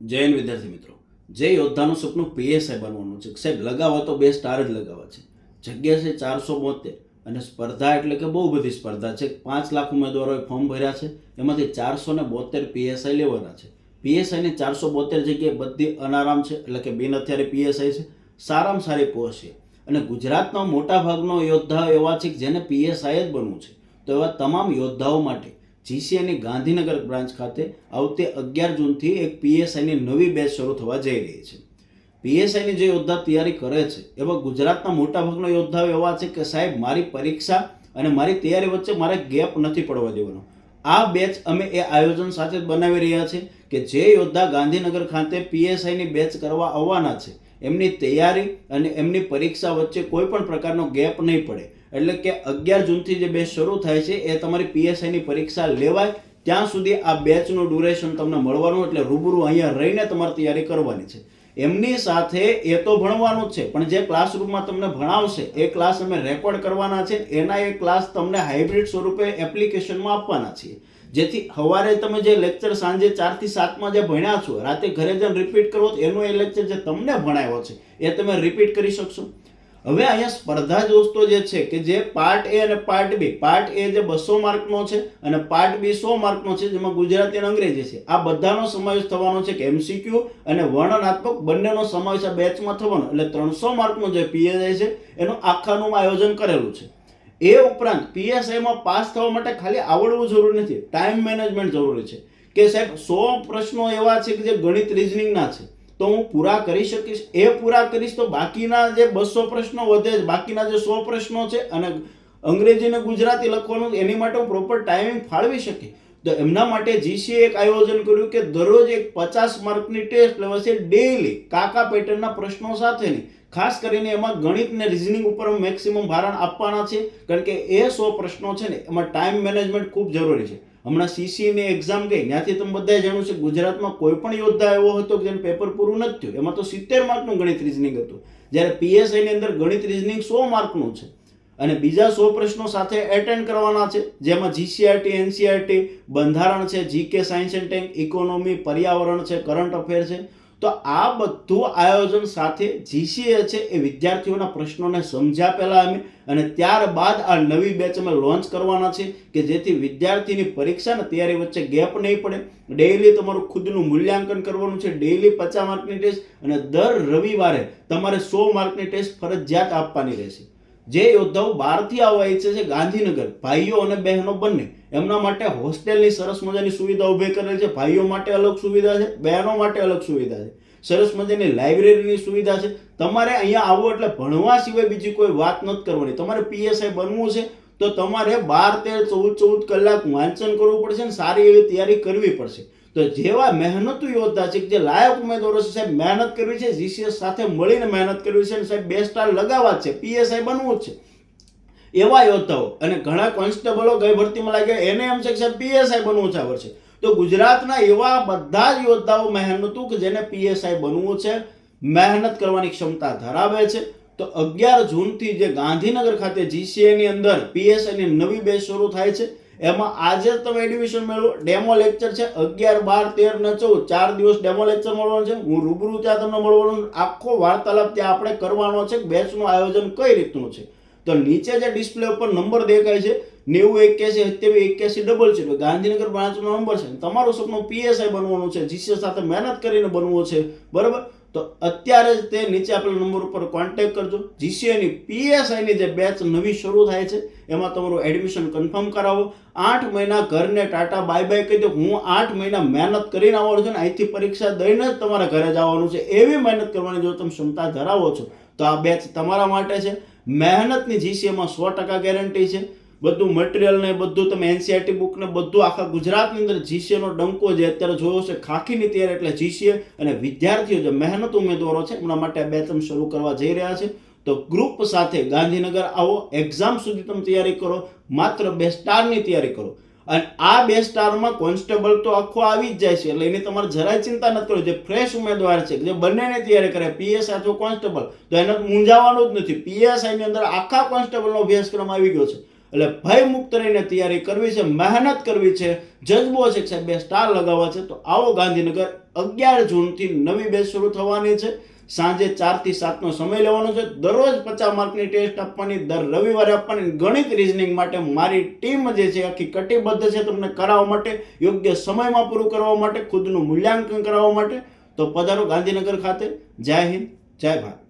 જૈન વિદ્યાર્થી મિત્રો. જે યોદ્ધાનું સપનું પીએસઆઈ બનવાનું છે. સાહેબ લગાવવા તો બે સ્ટાર જ લગાવવા છે. જગ્યા છે ચારસો બોતેર અને સ્પર્ધા એટલે કે બહુ બધી સ્પર્ધા છે. પાંચ લાખ ઉમેદવારોએ ફોર્મ ભર્યા છે. એમાંથી ચારસો ને બોતેર પીએસઆઈ લેવાના છે. પીએસઆઈની ચારસો બોતેર જગ્યાએ બધી અનારામ છે, એટલે કે બિન અત્યારે પીએસઆઈ છે. સારામાં સારી પોસ્ટ છે. અને ગુજરાતનો મોટા ભાગનો યોદ્ધા એવા છે કે જેને પીએસઆઈ જ બનવું છે. તો એવા તમામ યોદ્ધાઓ માટે જીસીએની ગાંધીનગર બ્રાન્ચ ખાતે આવતી અગિયાર જૂનથી એક પીએસઆઈની નવી બેચ શરૂ થવા જઈ રહી છે. પીએસઆઈની જે યોદ્ધા તૈયારી કરે છે, એવા ગુજરાતના મોટાભાગના યોદ્ધાઓ એવા છે કે સાહેબ, મારી પરીક્ષા અને મારી તૈયારી વચ્ચે મારે ગેપ નથી પડવા દેવાનો. આ બેચ અમે એ આયોજન સાથે બનાવી રહ્યા છે કે જે યોદ્ધા ગાંધીનગર ખાતે પીએસઆઈની બેચ કરવા આવવાના છે એમની તૈયારી અને એમની પરીક્ષા વચ્ચે કોઈ પણ પ્રકારનો ગેપ નહીં પડે. એટલે કે અગિયાર જૂનથી જે બેચ શરૂ થાય છે, એ તમારી પીએસઆઈની પરીક્ષા લેવાય. ત્યાં સુધી આ બેચનું ડ્યુરેશન તમને મળવાનું, એટલે રૂબરૂ અહીંયા રહીને તમારે તૈયારી કરવાની છે. એમની સાથે એ તો ભણવાનું જ છે, પણ જે ક્લાસરૂમમાં તમને ભણાવશે, એ ક્લાસ અમે રેકોર્ડ કરવાના છે, એના એ ક્લાસ તમને હાઇબ્રિડ સ્વરૂપે એપ્લિકેશનમાં આપવાના છીએ. જેથી સવારે તમે જે લેક્ચર સાંજે ચારથી સાતમાં જે ભણ્યા છો, રાતે ઘરે જઈને રિપીટ કરો એનો એ લેક્ચર જે તમને ભણાવ્યો છે, એ તમે રિપીટ કરી શકશો. હવે અહીંયા સ્પર્ધા દોસ્તો જે છે કે જે પાર્ટ એ અને પાર્ટ બી પાર્ટ એ જે બસો માર્કનો છે અને પાર્ટ બી સો માર્કનો છે, જેમાં ગુજરાતી અને અંગ્રેજી છે. આ બધાનો સમાવેશ થવાનો છે કે એમસીક્યુ અને વર્ણનાત્મક બંનેનો સમાવેશ આ બેચમાં થવાનો. એટલે ત્રણસો માર્કનો જે પીએસઆઈ છે, એનું આખાનું આયોજન કરેલું છે. એ ઉપરાંત પીએસઆઈમાં પાસ થવા માટે ખાલી આવડવું જરૂરી નથી ટાઈમ મેનેજમેન્ટ જરૂરી છે. કે સાહેબ, સો પ્રશ્નો એવા છે કે જે ગણિત રિઝનિંગના છે. તો હું પૂરા કરી શકીશ. એ પૂરા કરીશ તો બાકીના જે બસો પ્રશ્નો વધે બાકીના જે સો પ્રશ્નો છે અને અંગ્રેજી અને ગુજરાતી લખવાનું એની માટે હું પ્રોપર ટાઈમિંગ ફાળવી શકી તો એમના માટે જીસીએ એક આયોજન કર્યું કે દરરોજ એક પચાસ માર્કની ટેસ્ટ લેવાશે ડેઈલી કાકા પેટર્નના પ્રશ્નો સાથેની. ખાસ કરીને એમાં ગણિત ને રિઝનિંગ ઉપર મેક્સિમમ ભારણ આપવાના છે, કારણ કે એ સો પ્રશ્નો છે ને, એમાં ટાઈમ મેનેજમેન્ટ ખૂબ જરૂરી છે. હમણાં સીસીની એક્ઝામ ગઈ, ત્યાંથી તમે બધા જાણું છે ગુજરાતમાં કોઈ પણ યોદ્ધા એવો હતો કે જેને પેપર પૂરું નથી થયું. એમાં તો સિત્તેર માર્કનું ગણિત રિઝનિંગ હતું. જ્યારે પીએસઆઈની અંદર ગણિત રિઝનિંગ સો માર્કનું છે. અને બીજા સો પ્રશ્નો સાથે એટેન્ડ કરવાના છે, જેમાં જીસીઆરટી એનસીઆરટી બંધારણ છે GK science and tech economy પર્યાવરણ છે કરંટ અફેર છે. તો આ બધું આયોજન સાથે જીસીએ છે એ વિદ્યાર્થીઓના પ્રશ્નોને સમજ્યા પહેલાં અમે અને ત્યારબાદ આ નવી બેચ અમે લોન્ચ કરવાના છે કે જેથી વિદ્યાર્થીની પરીક્ષા ને તૈયારી વચ્ચે ગેપ નહીં પડે. ડેઇલી તમારું ખુદનું મૂલ્યાંકન કરવાનું છે. ડેઈલી પચાસ માર્કની ટેસ્ટ અને દર રવિવારે તમારે સો માર્કની ટેસ્ટ ફરજિયાત આપવાની રહેશે. જે યોદ્ધાઓ બહારથી આવવા ઈચ્છે છે ગાંધીનગર, ભાઈઓ અને બહેનો બંને, એમના માટે હોસ્ટેલની સરસ મજાની સુવિધા ઊભી કરેલ છે. ભાઈઓ માટે અલગ સુવિધા છે, બહેનો માટે અલગ સુવિધા છે. સરસ મજાની લાઇબ્રેરીની સુવિધા છે. તમારે અહીંયા આવવું એટલે ભણવા સિવાય બીજી કોઈ વાત નથી કરવાની. તમારે પીએસઆઈ બનવું છે તો તમારે બાર તેર, ચૌદ ચૌદ કલાક વાંચન કરવું પડશે ને સારી એવી તૈયારી કરવી પડશે. તો જેવા મહેનતુ યોદ્ધા છે જે લાયક ઉમેદવારો છે, સાહેબ, મહેનત કરવી છે, જીસીએસ સાથે મળીને મહેનત કરવી છે અને સાહેબ, બે સ્ટાર લગાવવા છે, પીએસઆઈ બનવું છે. એવા યોદ્ધાઓ અને ઘણા કોન્સ્ટેબલો ગઈ ભરતીમાં લાગ્યા, એને એમ છે કે સાહેબ, પીએસઆઈ બનવું છે આ વર્ષે. તો ગુજરાતના એવા બધા જ યોદ્ધાઓ મહેનતુ કે જેને પીએસઆઈ બનવું છે, મહેનત કરવાની ક્ષમતા ધરાવે છે. તો અગિયાર જૂનથી જે ગાંધીનગર ખાતે જીસીએની અંદર પીએસઆઈની નવી બેચ શરૂ થાય છે. એમાં આજે તમે એડમિશન મેળવો. ડેમો લેક્ચર છે અગિયાર, બાર, તેર ને ચૌદ. ચાર દિવસ ડેમો લેક્ચર મળવાનું છે. હું રૂબરૂ ત્યાં તમને મળવાનું આખો વાર્તાલાપ ત્યાં આપણે કરવાનો છે. બેચનું આયોજન કઈ રીતનું છે? તો નીચે જે ડિસ્પ્લે ઉપર નંબર દેખાય છે. નેવું, એક્યાસી, સત્યાવીસ, એક્યાસી ડબલ છે. ગાંધીનગર બ્રાન્ચનો નંબર છે. તમારું સપનું પીએસઆઈ બનવાનું છે. જીસીએસ સાથે મહેનત કરીને બનવું છે. બરાબર? તો અત્યારે જ તે નીચે આપેલા નંબર ઉપર કોન્ટેક કરજો. જીસીએની પીએસઆઈની જે બેચ નવી શરૂ થાય છે, એમાં તમારું એડમિશન કન્ફર્મ કરાવો. આઠ મહિના ઘરને ટાટા બાય બાય કહી દો. હું આઠ મહિના મહેનત કરીને આવવાનું છે ને અહીંથી પરીક્ષા દઈને જ તમારે ઘરે જવાનું છે. એવી મહેનત કરવાની જો તમે ક્ષમતા ધરાવો છો, તો આ બેચ તમારા માટે છે. મહેનતની જીસીએમાં સો ટકા ગેરંટી છે. બધું મટીરિયલ ને બધું તમે એનસીઆરટી બુક ને બધું આખા ગુજરાતની અંદર જીસીએનો ડંકો જે અત્યારે જોયો છે, ખાખીની તૈયારી એટલે જીસીએ અને વિદ્યાર્થીઓ જે મહેનત ઉમેદવારો છે, એમના માટે બે તમે શરૂ કરવા જઈ રહ્યા છે. તો ગ્રુપ સાથે ગાંધીનગર આવો એક્ઝામ સુધી તમે તૈયારી કરો, માત્ર બે સ્ટારની તૈયારી કરો. અને આ બે સ્ટારમાં કોન્સ્ટેબલ તો આખો આવી જ જાય છે, એટલે એની તમારે જરાય ચિંતા નથી કરવી જે ફ્રેશ ઉમેદવાર છે, જે બંનેને તૈયારી કરે પીએસ અથવા કોન્સ્ટેબલ, તો એને મૂંઝાવાનું જ નથી. પીએસઆઈની અંદર આખા કોન્સ્ટેબલનો અભ્યાસક્રમ આવી ગયો છે. એટલે ભય મુક્ત રહીને તૈયારી કરવી છે, મહેનત કરવી છે, જજ્બો છે સાહેબ, બે સ્ટાર લગાવવા છે, તો આવો ગાંધીનગર અગિયાર જૂનથી નવી બેચ શરૂ થવાની છે. સાંજે ચારથી સાતનો સમય લેવાનો છે. દરરોજ પચાસ માર્કની ટેસ્ટ આપવાની, દર રવિવારે આપવાની, ગણિત રિઝનિંગ માટે મારી ટીમ જે છે આખી કટિબદ્ધ છે તમને કરાવવા માટે, યોગ્ય સમયમાં પૂરું કરવા માટે, ખુદનું મૂલ્યાંકન કરાવવા માટે. તો પધારો ગાંધીનગર ખાતે. જય હિન્દ, જય ભારત.